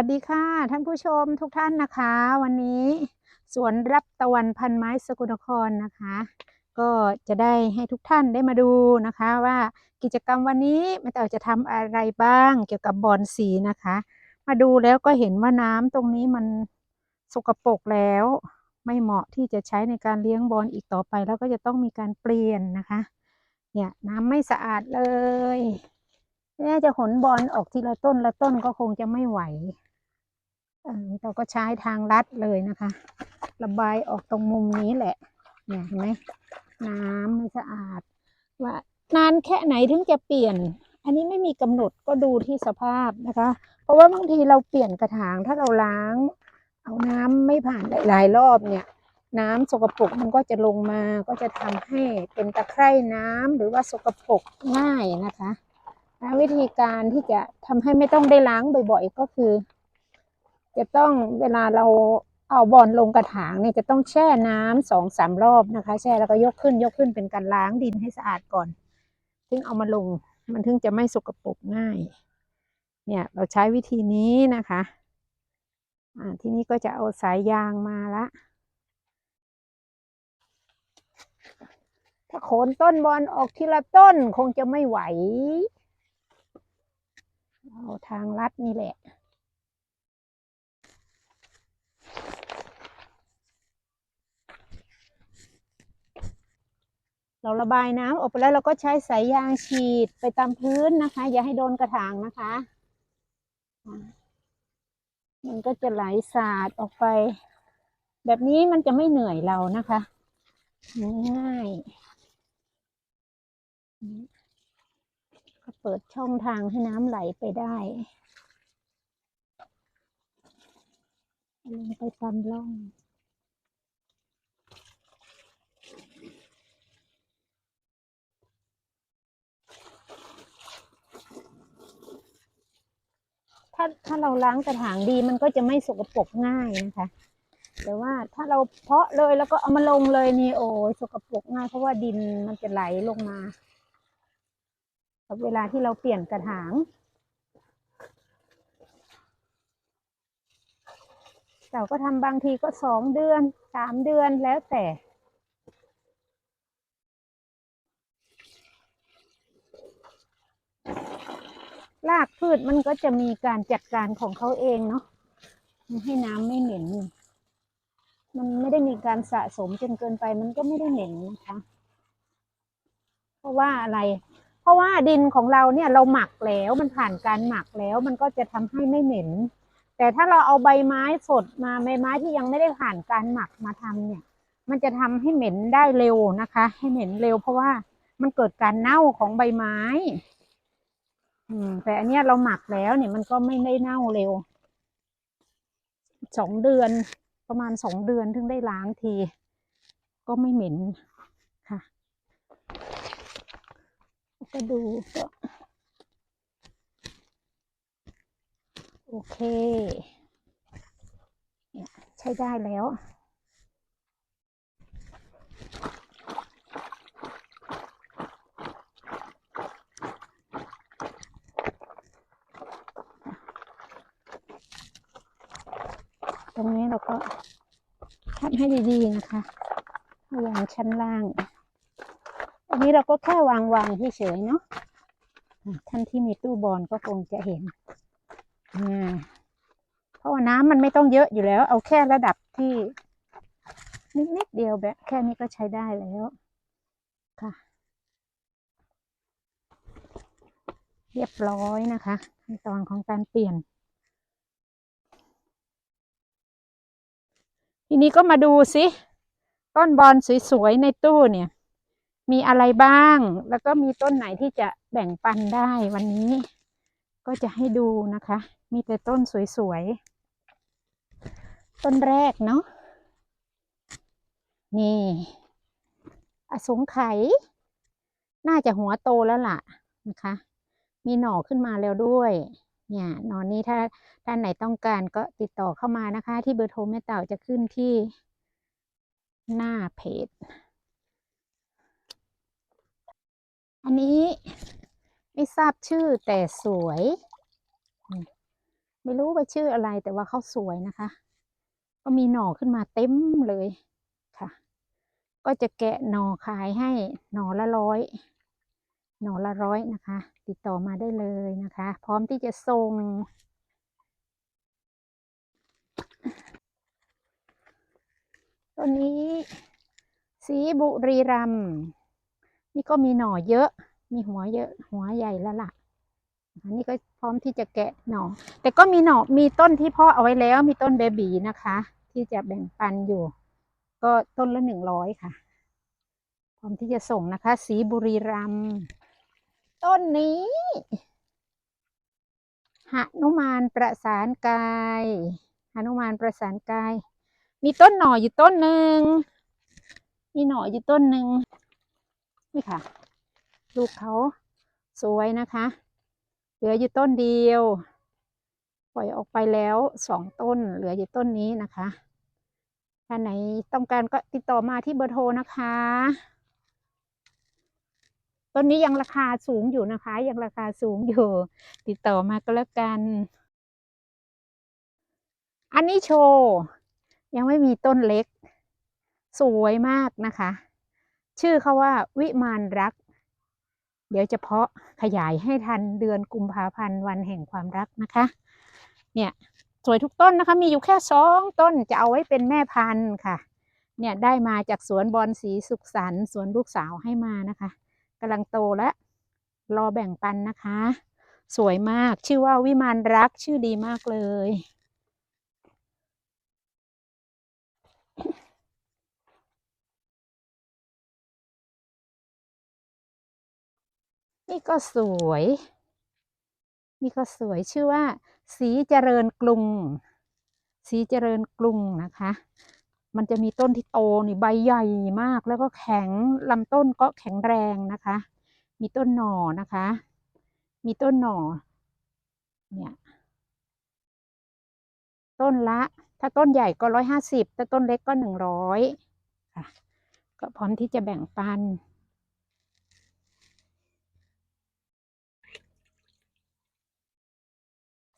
สวัสดีค่ะ ท่านผู้ชมทุกท่านนะคะ วันนี้สวนรับตะวันพันไม้สกลนครนะคะ ก็จะได้ให้ทุกท่านได้มาดูนะคะว่ากิจกรรมวันนี้แม่เต่าจะทำอะไรบ้างเกี่ยวกับบอนสีนะคะ มาดูแล้วก็เห็นว่าน้ำตรงนี้มันสกปรกแล้ว ไม่เหมาะที่จะใช้ในการเลี้ยงบอลอีกต่อไป แล้วก็จะต้องมีการเปลี่ยนนะคะ เนี่ยน้ำไม่สะอาดเลยน่าจะขนบอลออกทีละต้นละต้นก็คงจะไม่ไหว เราก็ใช้ทางลัดเลยนะคะ ระบายออกตรงมุมนี้แหละเนี่ยเห็นไหมน้ำไม่สะอาด ว่านานแค่ไหนถึงจะเปลี่ยน อันนี้ไม่มีกำหนดก็ดูที่สภาพนะคะ เพราะว่าบางทีเราเปลี่ยนกระถางถ้าเราล้าง เอาน้ำไม่ผ่านหลายรอบเนี่ย น้ำสกปรกมันก็จะลงมาก็จะทำให้เป็นตะไคร่น้ำหรือว่าสกปรกง่ายนะคะนะวิธีการที่จะทำให้ไม่ต้องได้ล้างบ่อย ๆ ก็คือ จะต้องเวลาเราเอาบอลลงกระถางเนี่ยจะต้องแช่น้ำสองสามรอบนะคะ แช่แล้วก็ยกขึ้นยกขึ้นเป็นการล้างดินให้สะอาดก่อนถึงเอามาลงมันถึงจะไม่สกปรกง่าย เนี่ยเราใช้วิธีนี้นะคะอ่าที่นี้ก็จะเอาสายยางมาละ ถ้าโคนต้นบอลออกทีละต้นคงจะไม่ไหว เอาทางลัดนี่แหละ เราระบายน้ำออกไปแล้วเราก็ใช้สายยางฉีดไปตามพื้นนะคะ อย่าให้โดนกระถางนะคะ มันก็จะไหลสาดออกไป แบบนี้มันจะไม่เหนื่อยเรานะคะ ง่ายก็เปิดช่องทางให้น้ำไหลไปได้ลงไปตามร่อง ถ้าถ้าเราล้างกระถางดีมันก็จะไม่สกปรกง่ายนะคะ แต่ว่าถ้าเราเพาะเลยแล้วก็เอามาลงเลยนี่โอ้ยสกปรกง่ายเพราะว่าดินมันจะไหลลงมาเวลาที่เราเปลี่ยนกระถางเราก็ทำบางทีก็สองเดือนสามเดือนแล้วแต่ รากพืชมันก็จะมีการจัดการของเขาเองเนาะให้น้ำไม่เหม็น มันไม่ได้มีการสะสมจนเกินไป มันก็ไม่ได้เหม็นนะคะ เพราะว่าอะไร เพราะว่าดินของเราเนี่ยเราหมักแล้วมันผ่านการหมักแล้ว มันก็จะทำให้ไม่เหม็น แต่ถ้าเราเอาใบไม้สดมาใบไม้ที่ยังไม่ได้ผ่านการหมักมาทำเนี่ย มันจะทำให้เหม็นได้เร็วนะคะ ให้เหม็นเร็วเพราะว่ามันเกิดการเน่าของใบไม้ อืม แต่อันเนี้ยเราหมักแล้วเนี่ยมันก็ไม่ได้เน่าเร็ว สองเดือนประมาณสองเดือนถึงได้ล้างที ก็ไม่เหม็นค่ะ ก็ดูก็โอเคเนี่ยใช้ได้แล้ว ตรงนี้เราก็ทำให้ดีๆนะคะวางชั้นล่าง อันนี้เราก็แค่วางวางเฉยๆเนาะท่านที่มีตู้บอลก็คงจะเห็นอ่าเพราะว่าน้ำมันไม่ต้องเยอะอยู่แล้ว เอาแค่ระดับที่นิดๆเดียวแบบแค่นี้ก็ใช้ได้แล้วค่ะ เรียบร้อยนะคะขั้นตอนของการเปลี่ยน ทีนี้ก็มาดูสิต้นบอลสวยๆในตู้เนี่ย มีอะไรบ้าง แล้วก็มีต้นไหนที่จะแบ่งปันได้วันนี้ ก็จะให้ดูนะคะ มีแต่ต้นสวยๆ ต้นแรกเนาะนี่อสงไข น่าจะหัวโตแล้วล่ะนะคะ มีหน่อขึ้นมาแล้วด้วย เนี่ยหนอนนี้ถ้าท่านไหนต้องการก็ติดต่อเข้ามานะคะ ที่เบอร์โทรแม่เต่าจะขึ้นที่หน้าเพจ อันนี้ไม่ทราบชื่อแต่สวย ไม่รู้ว่าชื่ออะไรแต่ว่าเขาสวยนะคะ ก็มีหน่อขึ้นมาเต็มเลยค่ะ ก็จะแกะหน่อขายให้หน่อละร้อย หน่อละร้อยนะคะ ติดต่อมาได้เลยนะคะ พร้อมที่จะส่งต้นนี้ สีบุรีรัมย์นี่ก็มีหน่อเยอะ มีหัวเยอะหัวใหญ่แล้วล่ะอันนี้ก็พร้อมที่จะแกะหน่อ แต่ก็มีหน่อมีต้นที่พ่อเอาไว้แล้ว มีต้นเบบีนะคะ ที่จะแบ่งปันอยู่ ก็ต้นละหนึ่งร้อยค่ะ พร้อมที่จะส่งนะคะ สีบุรีรัมย์ ต้นนี้หนุมานประสานกายหนุมานประสานกาย มีต้นหน่ออยู่ต้นหนึ่งมีหน่ออยู่ต้นหนึ่งนี่ค่ะ ลูกเขาสวยนะคะ เหลืออยู่ต้นเดียว ปล่อยออกไปแล้วสองต้น เหลืออยู่ต้นนี้นะคะถ้าไหนต้องการก็ติดต่อมาที่เบอร์โทรนะคะ ต้นนี้ยังราคาสูงอยู่นะคะ ยังราคาสูงอยู่ ติดต่อมาก็แล้วกัน อันนี้โชว์ ยังไม่มีต้นเล็ก สวยมากนะคะ ชื่อเขาว่าวิมานรัก เดี๋ยวจะเพาะขยายให้ทันเดือนกุมภาพันธ์วันแห่งความรักนะคะ เนี่ยสวยทุกต้นนะคะ มีอยู่แค่สองต้นจะเอาไว้เป็นแม่พันธุ์ค่ะ เนี่ยได้มาจากสวนบอนสีสุขสันต์สวนลูกสาวให้มานะคะ กำลังโตและรอแบ่งปันนะคะ สวยมากชื่อว่าวิมานรักชื่อดีมากเลย นี่ก็สวย นี่ก็สวยชื่อว่า สีเจริญกรุง สีเจริญกรุงนะคะ มันจะมีต้นที่โตนี่ใบใหญ่มาก แล้วก็แข็งลำต้นก็แข็งแรงนะคะ มีต้นหน่อนะคะ มีต้นหน่อ เนี่ย ต้นละ ถ้าต้นใหญ่ก็ร้อยห้าสิบถ้าต้นเล็กก็หนึ่งร้อยค่ะ ก็พร้อมที่จะแบ่งปัน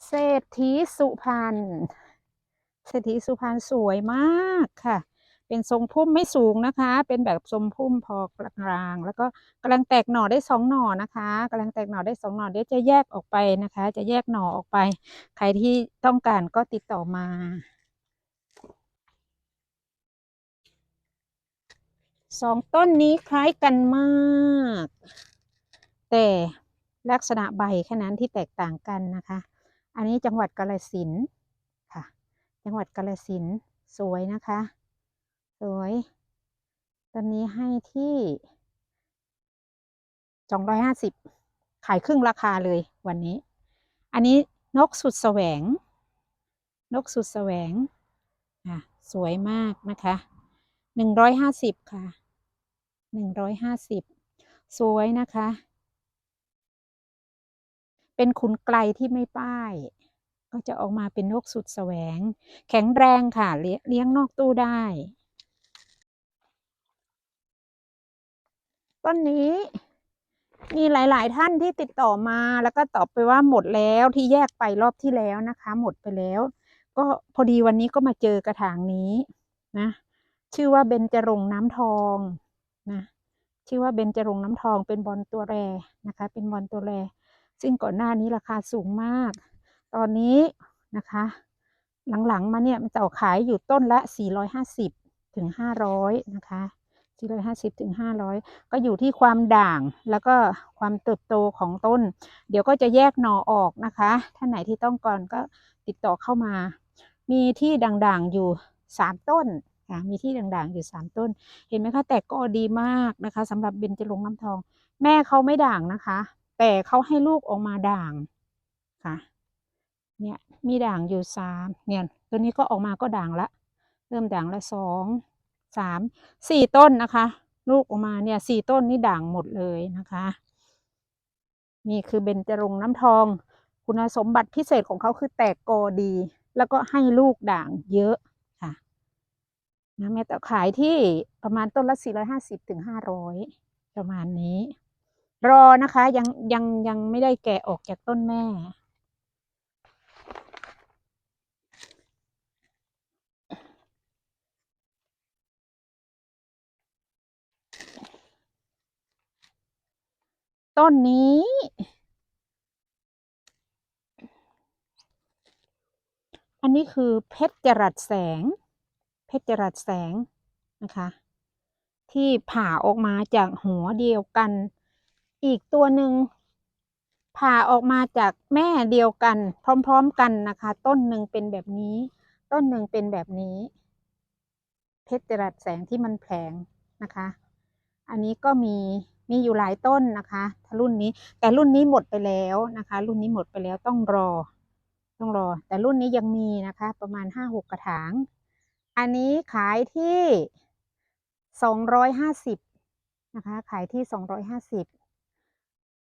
เศรษฐีสุพรรณ เศรษฐีสุพรรณสวยมากค่ะ เป็นทรงพุ่มไม่สูงนะคะ เป็นแบบทรงพุ่มพอกลางๆแล้วก็กำลังแตกหน่อได้สองหน่อนะคะกำลังแตกหน่อได้สองหน่อเดี๋ยวจะแยกออกไปนะคะ จะแยกหน่อออกไป ใครที่ต้องการก็ติดต่อมาสองต้นนี้คล้ายกันมาก แต่ลักษณะใบแค่นั้นที่แตกต่างกันนะคะ อันนี้จังหวัดกาฬสินธุ์ จังหวัดกาฬสินสวยนะคะ สวย ตอนนี้ให้ที่สองร้อยห้าสิบขายครึ่งราคาเลยวันนี้ อันนี้นกสุดแสวง นกสุดแสวงอะสวยมากนะคะหนึ่งร้อยห้าสิบค่ะหนึ่งร้อยห้าสิบสวยนะคะ เป็นขุนไกลที่ไม่ป้าย ก็จะออกมาเป็นนกสุดแสวง แข็งแรงค่ะ เลี้ยงนอกตู้ได้ ต้นนี้มีหลาย ๆ ท่านที่ติดต่อมาแล้วก็ตอบไปว่าหมดแล้วที่แยกไปรอบที่แล้วนะคะ หมดไปแล้ว ก็พอดีวันนี้ก็มาเจอกระถางนี้นะ ชื่อว่าเบญจรงค์น้ำทองนะชื่อว่าเบญจรงค์น้ำทองเป็นบอลตัวแรนะคะ เป็นบอลตัวแรซึ่งก่อนหน้านี้ราคาสูงมาก ตอนนี้นะคะ หลังๆ มาเนี่ยมันจะขายอยู่ต้นละ 450 ถึง 500 นะคะ 450 ถึง 500 ก็อยู่ที่ความด่างแล้วก็ความเติบโตของต้น เดี๋ยวก็จะแยกหน่อออกนะคะ ท่านไหนที่ต้องการก็ติดต่อเข้ามา มีที่ด่างๆอยู่ 3 ต้นมีที่ด่างๆอยู่ 3 ต้น เห็นไหมคะแตกก็ดีมากนะคะสำหรับเบญจรงน้ำทอง แม่เขาไม่ด่างนะคะ แต่เขาให้ลูกออกมาด่างค่ะ เนี่ยมีด่างอยู่สามเนี่ยตัวนี้ก็ออกมาก็ด่างละ เริ่มด่างละสองสามสี่ต้นนะคะ ลูกออกมาเนี่ยสี่ต้นนี่ด่างหมดเลยนะคะ นี่คือเบญจรงค์น้ำทอง คุณสมบัติพิเศษของเขาคือแตกกอดี แล้วก็ให้ลูกด่างเยอะค่ะนะแม่แต่ขายที่ประมาณต้นละสี่ร้อยห้าสิบถึงห้าร้อยประมาณนี้ รอนะคะยังยังยังไม่ได้แกะออกจากต้นแม่ ต้นนี้ อันนี้คือเพชรจรัสแสง เพชรจรัสแสงนะคะ ที่ผ่าออกมาจากหัวเดียวกัน อีกตัวหนึ่งผ่าออกมาจากแม่เดียวกัน พร้อม ๆ กันนะคะ ต้นหนึ่งเป็นแบบนี้ ต้นหนึ่งเป็นแบบนี้ เพชรจรัสแสงที่มันแผลงนะคะ อันนี้ก็มี มีอยู่หลายต้นนะคะถ้ารุ่นนี้ แต่รุ่นนี้หมดไปแล้วนะคะ รุ่นนี้หมดไปแล้วต้องรอ ต้องรอ แต่รุ่นนี้ยังมีนะคะ ประมาณห้าหกกระถาง อันนี้ขายที่สองร้อยห้าสิบนะคะ ขายที่สองร้อยห้าสิบ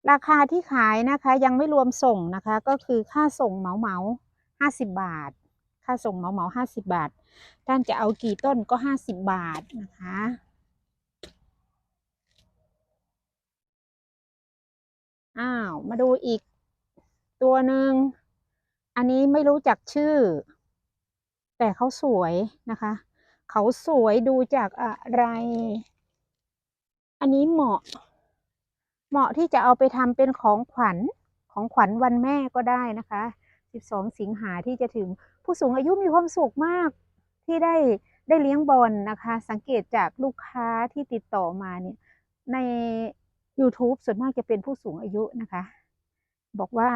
ราคาที่ขายนะคะยังไม่รวมส่งนะคะ ก็คือค่าส่งเหมาเหมาห้าสิบบาท ค่าส่งเหมาเหมาห้าสิบบาท ท่านจะเอากี่ต้นก็ห้าสิบบาทนะคะ อ้าว มาดูอีก ตัวหนึ่ง อันนี้ไม่รู้จักชื่อ แต่เขาสวยนะคะ เขาสวยดูจากอะไร อันนี้เหมาะ เหมาะที่จะเอาไปทำเป็นของขวัญของขวัญวันแม่ก็ได้นะคะ 12 สิงหาที่จะถึง ผู้สูงอายุมีความสุขมากที่ได้ได้เลี้ยงบอลนะคะ สังเกตจากลูกค้าที่ติดต่อมาเนี่ยใน YouTube ส่วนมากจะเป็นผู้สูงอายุนะคะ บอกว่า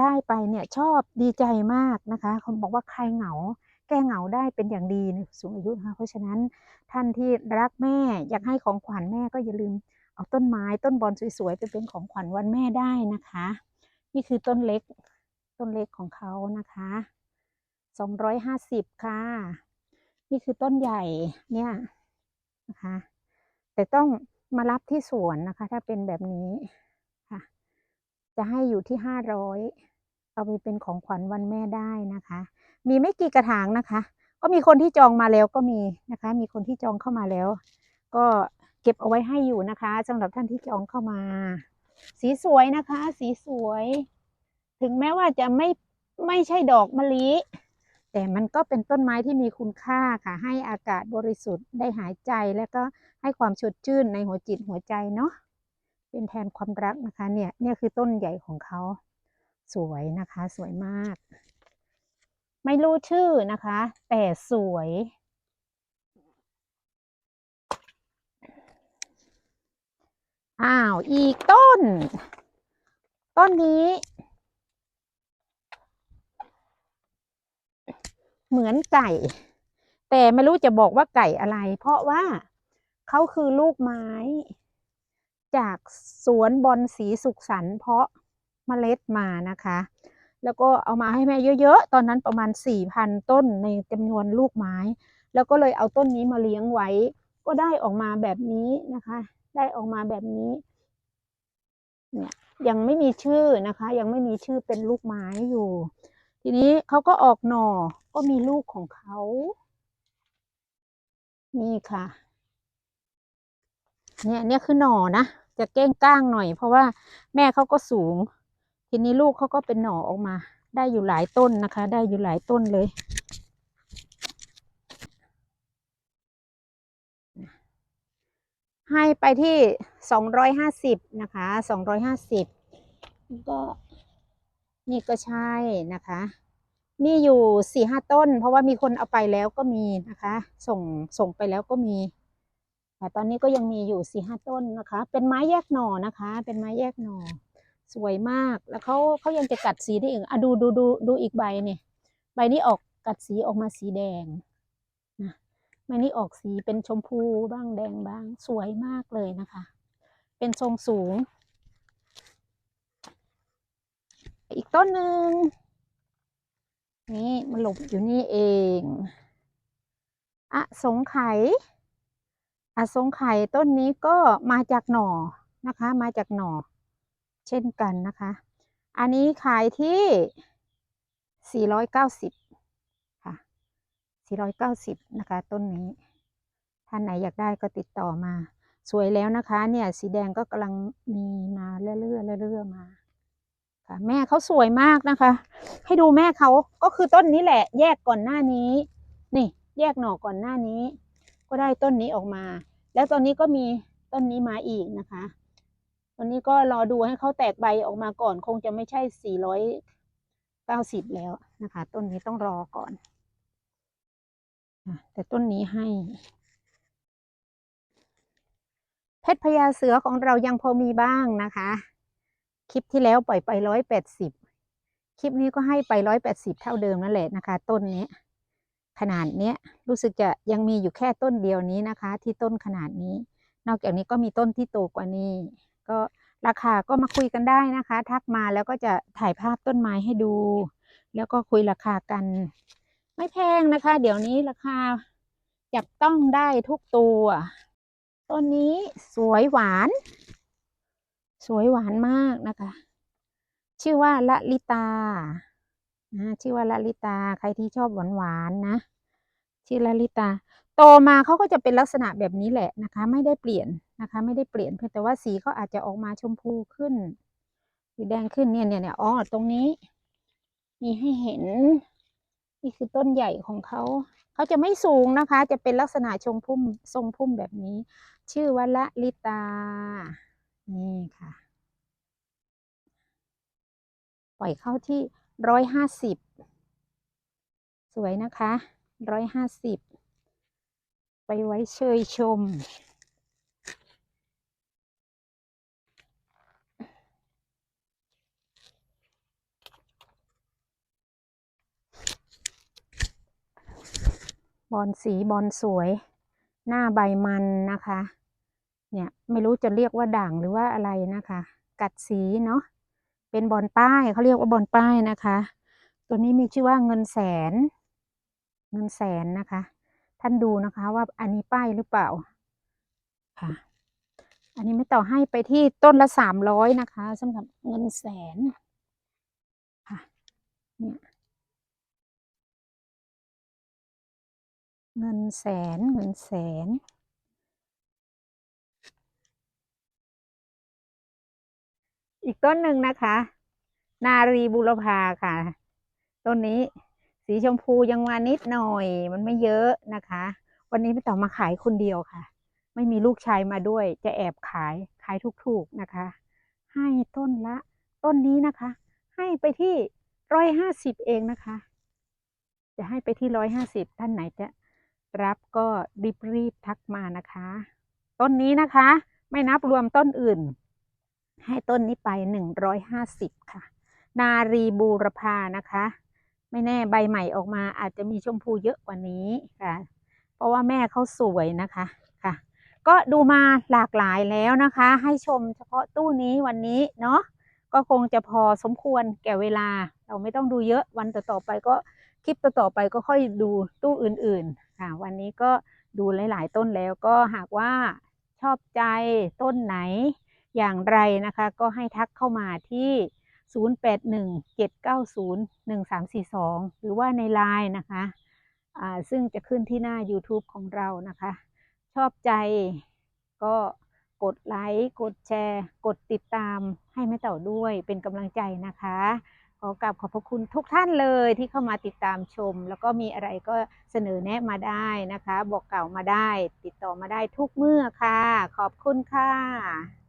ได้ไปเนี่ยชอบดีใจมากนะคะเขาบอกว่าใครเหงา แก้เหงาได้เป็นอย่างดีในผู้สูงอายุนะคะเพราะฉะนั้นท่านที่รักแม่อยากให้ของขวัญแม่ก็อย่าลืมเอาต้นไม้ต้นบอลสวยๆไปเป็นของขวัญวันแม่ได้นะคะ นี่คือต้นเล็กต้นเล็กของเขานะคะสองร้อยห้าสิบค่ะ นี่คือต้นใหญ่เนี่ยนะคะ แต่ต้อง มารับที่สวนนะคะ ถ้าเป็นแบบนี้ค่ะ จะให้อยู่ที่ห้าร้อยเอาไปเป็นของขวัญวันแม่ได้นะคะ มีไม่กี่กระถางนะคะ ก็มีคนที่จองมาแล้วก็มีนะคะ มีคนที่จองเข้ามาแล้ว ก็เก็บเอาไว้ให้อยู่นะคะสำหรับท่านที่จองเข้ามา สีสวยนะคะ สีสวย ถึงแม้ว่าจะไม่ไม่ใช่ดอกมะลิ แต่มันก็เป็นต้นไม้ที่มีคุณค่าค่ะ ให้อากาศบริสุทธิ์ได้หายใจ แล้วก็ให้ความสดชื่นในหัวจิตหัวใจเนาะเป็นแทนความรักนะคะ เนี่ยเนี่ยคือต้นใหญ่ของเขา สวยนะคะ สวยมาก ไม่รู้ชื่อนะคะ แต่สวย อ้าว อีกต้น ต้นนี้ เหมือนไก่ แต่ไม่รู้จะบอกว่าไก่อะไร เพราะว่าเขาคือลูกไม้ จากสวนบอลสีสุขสันเพาะเมล็ดมานะคะ แล้วก็เอามาให้แม่เยอะๆ ตอนนั้นประมาณสี่พันต้นในจำนวนลูกไม้ แล้วก็เลยเอาต้นนี้มาเลี้ยงไว้ ก็ได้ออกมาแบบนี้นะคะ ได้ออกมาแบบนี้ เนี่ยยังไม่มีชื่อนะคะ ยังไม่มีชื่อเป็นลูกไม้อยู่ ทีนี้เขาก็ออกหน่อก็มีลูกของเขา นี่ค่ะ เนี่ยเนี่ยคือหน่อนะ จะเก้งก้างหน่อย เพราะว่าแม่เขาก็สูง ทีนี้ลูกเขาก็เป็นหน่อออกมา ได้อยู่หลายต้นนะคะ ได้อยู่หลายต้นเลยให้ไปที่สองร้อยห้าสิบนะคะสองร้อยห้าสิบก็ นี่ก็ใช่นะคะ มีอยู่สี่ห้าต้น เพราะว่ามีคนเอาไปแล้วก็มีนะคะ ส่งส่งไปแล้วก็มีแต่ตอนนี้ก็ยังมีอยู่สี่ห้าต้นนะคะ เป็นไม้แยกหน่อนะคะ เป็นไม้แยกหน่อ สวยมากแล้วเขาเขายังจะกัดสีได้อีกอะดูดูดูดูอีกใบเนี่ยใบนี้ออกกัดสีออกมาสีแดงนะใบนี้ออกสีเป็นชมพูบ้างแดงบ้างสวยมากเลยนะคะ เป็นทรงสูง อีกต้นหนึ่งนี่มันหลบอยู่นี่เองอะสงไขยอะสงไขยต้นนี้ก็มาจากหน่อนะคะ มาจากหน่อ เช่นกันนะคะ อันนี้ขายที่ 490 ค่ะ 490 นะคะ ต้นนี้ ท่านไหนอยากได้ก็ติดต่อมา สวยแล้วนะคะ เนี่ย สีแดงก็กำลังมีมาเรื่อยๆเรื่อยๆมา ค่ะ แม่เขาสวยมากนะคะ ให้ดูแม่เขาก็คือต้นนี้แหละ แยกก่อนหน้านี้ นี่ แยกหน่อก่อนหน้านี้ ก็ได้ต้นนี้ออกมา แล้วตอนนี้ก็มีต้นนี้มาอีกนะคะวันนี้ก็รอดูให้เขาแตกใบออกมาก่อน คงจะไม่ใช่สี่ร้อยเก้าสิบแล้วนะคะ ต้นนี้ต้องรอก่อนแต่ต้นนี้ให้ เพชรพญาเสือของเรายังพอมีบ้างนะคะ คลิปที่แล้วปล่อยไปร้อยแปดสิบคลิปนี้ก็ให้ไปร้อยแปดสิบเท่าเดิมนั่นแหละนะคะ ต้นนี้ ขนาดเนี้ยรู้สึกจะยังมีอยู่แค่ต้นเดียวนี้นะคะ ที่ต้นขนาดนี้ นอกจากนี้ก็มีต้นที่โตกว่านี้ ก็ราคาก็มาคุยกันได้นะคะ ทักมาแล้วก็จะถ่ายภาพต้นไม้ให้ดู แล้วก็คุยราคากัน ไม่แพงนะคะ เดี๋ยวนี้ราคาจับต้องได้ทุกตัว ต้นนี้สวยหวาน สวยหวานมากนะคะ ชื่อว่าละลิตานะชื่อว่าละลิตาใครที่ชอบหวานหวานนะ ชื่อละลิตา โตมาเขาก็จะเป็นลักษณะแบบนี้แหละนะคะ ไม่ได้เปลี่ยนนะคะ ไม่ได้เปลี่ยนเพียงแต่ว่าสีเขาอาจจะออกมาชมพูขึ้นสีแดงขึ้นเนี่ยเนี่ยเนี่ยอ๋อตรงนี้ มีให้เห็น นี่คือต้นใหญ่ของเขาเขาจะไม่สูงนะคะ จะเป็นลักษณะชงพุ่มทรงพุ่มแบบนี้ ชื่อว่าละลิตา นี่ค่ะ ปล่อยเข้าที่ร้อยห้าสิบสวยนะคะร้อยห้าสิบไปไว้เชยชม บอลสีบอลสวย หน้าใบมันนะคะ เนี่ยไม่รู้จะเรียกว่าด่างหรือว่าอะไรนะคะ กัดสีเนาะเป็นบอลป้ายเขาเรียกว่าบอลป้ายนะคะ ตัวนี้มีชื่อว่าเงินแสน เงินแสนนะคะ ท่านดูนะคะว่าอันนี้ป้ายหรือเปล่าค่ะ อันนี้ไม่ต่อให้ไปที่ต้นละสามร้อยนะคะสำหรับเงินแสนค่ะเนี่ยเงินแสนเงินแสน อีกต้นหนึ่งนะคะ นารีบุรพาค่ะ ต้นนี้สีชมพูยังมานิดหน่อย มันไม่เยอะนะคะ วันนี้ไม่ต้อมาขายคนเดียวค่ะ ไม่มีลูกชายมาด้วย จะแอบขายขายถูกๆนะคะ ให้ต้นละ ต้นนี้นะคะ ให้ไปที่ร้อยห้าสิบเองนะคะ จะให้ไปที่ร้อยห้าสิบท่านไหนจะรับก็รีบๆทักมานะคะ ต้นนี้นะคะ ไม่นับรวมต้นอื่น ให้ต้นนี้ไปหนึ่งร้อยห้าสิบค่ะ นารีบูรพานะคะ ไม่แน่ใบใหม่ออกมาอาจจะมีชมพูเยอะกว่านี้ค่ะ เพราะว่าแม่เขาสวยนะคะค่ะ ก็ดูมาหลากหลายแล้วนะคะ ให้ชมเฉพาะตู้นี้วันนี้เนาะก็คงจะพอสมควรแก่เวลา เราไม่ต้องดูเยอะวันต่อๆไปก็คลิปต่อๆไปก็ค่อยดูตู้อื่นๆค่ะ วันนี้ก็ดูหลาย ๆ ต้นแล้วก็หากว่าชอบใจต้นไหน อย่างไรนะคะก็ให้ทักเข้ามาที่ 0817901342 หรือว่าในไลน์นะคะซึ่งจะขึ้นที่หน้า YouTube ของเรานะคะ ชอบใจก็กดไลค์ กดแชร์ กดติดตามให้แม่เต่าด้วยเป็นกำลังใจนะคะ ขอกราบขอบพระคุณทุกท่านเลยที่เข้ามาติดตามชม แล้วก็มีอะไรก็เสนอแนะมาได้นะคะ บอกเก่ามาได้ ติดต่อมาได้ทุกเมื่อค่ะ ขอบคุณค่ะ